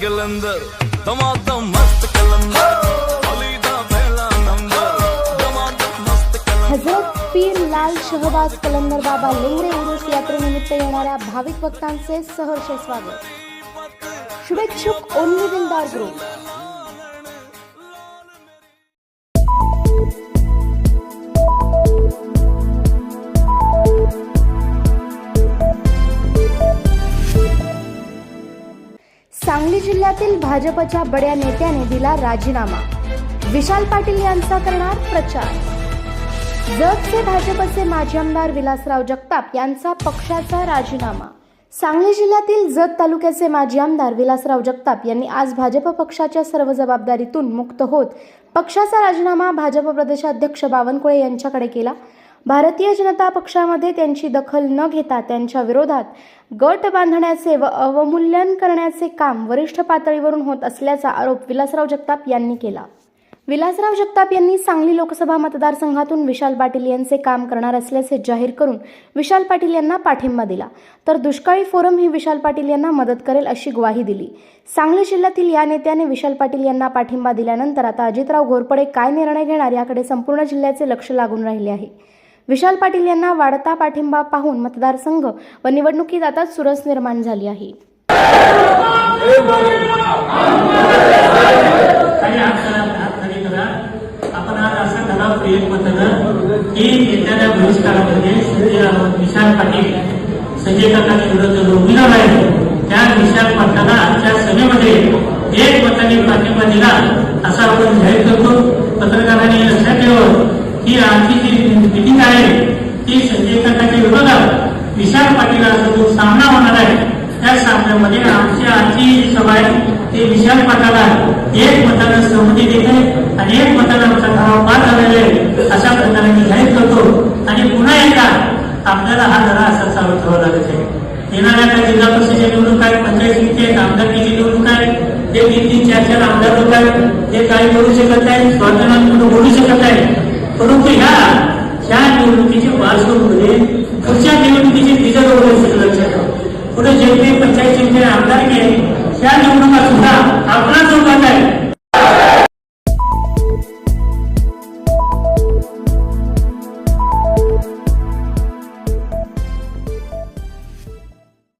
कलंदर दमादम मस्त कलंदर अलीदा हजरत पीर लाल शहबाज कलंदर बाबा लेंगरे उरूस यात्रेनिमित्त येणाऱ्या भाविक भक्तांचे सहर्ष स्वागत. शुभेच्छुक ओन्ली दिलदार ग्रुप सांगली जिल्ह्यातील भाजपच्या बड्या नेत्याने दिला राजीनामा. विशाल पाटील यांचा करणार प्रचार. जतचे भाजपचे माजी आमदार विलासराव जगताप यांचा पक्षाचा राजीनामा. सांगली जिल्ह्यातील जत तालुक्याचे माजी आमदार विलासराव जगताप यांनी आज भाजप पक्षाच्या सर्व जबाबदारीतून मुक्त होत पक्षाचा राजीनामा भाजप प्रदेशाध्यक्ष बावनकुळे यांच्याकडे केला. भारतीय जनता पक्षामध्ये त्यांची दखल न घेता त्यांच्या विरोधात गट बांधण्याचे व अवमूल्यन करण्याचे काम वरिष्ठ पातळीवरून होत असल्याचा आरोप विलासराव जगताप यांनी केला. विलासराव जगताप यांनी सांगली लोकसभा मतदारसंघातून विशाल पाटील यांचे काम करणार असल्याचे जाहीर करून विशाल पाटील यांना पाठिंबा दिला. तर दुष्काळी फोरम ही विशाल पाटील यांना मदत करेल अशी ग्वाही दिली. सांगली जिल्ह्यातील या नेत्याने विशाल पाटील यांना पाठिंबा दिल्यानंतर आता अजितराव घोरपडे काय निर्णय घेणार याकडे संपूर्ण जिल्ह्याचे लक्ष लागून राहिले आहे. विशाल पाटील यांना वाढता पाठिंबा पाहून मतदारसंघ व निवडणुकीत आता चुरस निर्माण झाली आहे. आपण आज ठराव की येणाऱ्या विशाल पाटील संजय जो त्या विशाल पाटलाला आजच्या सभेमध्ये एक मताने पाठिंबा दिला असा आपण जाहीर करतो. पत्रकारांनी लक्षात ठेवावं की आमची जी मिटिंग आहे ती संजय काकाच्या विरोधात विशाल पाटीलाचा जो सामना होणार आहे म्हणजे त्या आमची आजची सभा आहे ते विशाल पाटाला एक मतानं सहमती देते आणि एक मतानं आमचा ठराव पास झालेला आहे अशा प्रकारे मी जाहीर करतो आणि पुन्हा एकदा आपल्याला हा लढा असा चालू ठेवा लागत आहे. येणाऱ्या काही जिल्हा परिषदेच्या निवडणूक आहे पंचायत समिती आहेत आमदारकीची निवडणूक आहे ते तीन तीन चार चार आमदार लोक आहेत ते काही बोलू शकत नाही स्वातंत्र्य बोलू शकत नाही परंतु ह्या ह्या निवडणुकीचे पार्श्वभूमीमध्ये पुढच्या निवडणुकीचे रिझल्ट वगैरे लक्षात ठेवा पुढे जे काही